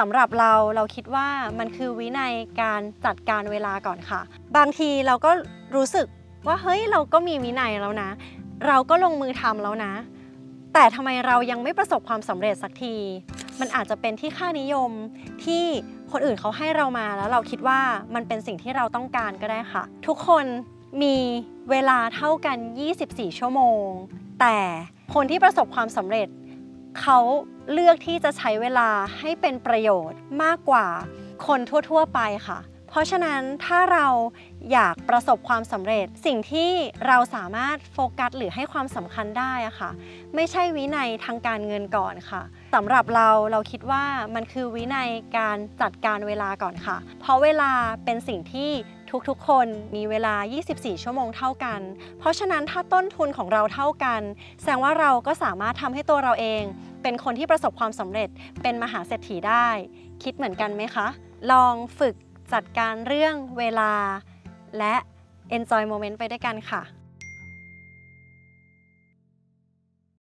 สำหรับเราเราคิดว่ามันคือวินัยการจัดการเวลาก่อนค่ะ บางทีเราก็รู้สึกว่าเฮ้ยเราก็มีวินัยแล้วนะ เราก็ลงมือทำแล้วนะ แต่ทำไมเรายังไม่ประสบความสำเร็จสักที มันอาจจะเป็นที่ค่านิยมที่คนอื่นเขาให้เรามาแล้วเราคิดว่ามันเป็นสิ่งที่เราต้องการก็ได้ค่ะ ทุกคนมีเวลาเท่ากัน 24 ชั่วโมง แต่คนที่ประสบความสำเร็จ เขาเลือกที่จะใช้เวลาให้เป็นประโยชน์มากกว่าคนทั่วๆไปค่ะ เพราะฉะนั้นถ้าเราอยากประสบความสำเร็จ สิ่งที่เราสามารถโฟกัสหรือให้ความสำคัญได้อะค่ะ ไม่ใช่วินัยทางการเงินก่อนค่ะสำหรับเราเราคิดว่ามันคือวินัยการจัดการเวลาก่อนค่ะ เพราะเวลาเป็นสิ่งที่ทุกๆ คนมีเวลา 24 ชั่วโมงเท่ากัน เพราะฉะนั้นถ้าต้นทุนของเราเท่ากัน แสดงว่าเราก็สามารถทำให้ตัวเราเอง เป็นคนที่ประสบความสำเร็จเป็นมหาเศรษฐีได้ คิดเหมือนกันไหมคะ ลองฝึก จัดการเรื่องเวลาและ enjoy moment ไปด้วยกันค่ะ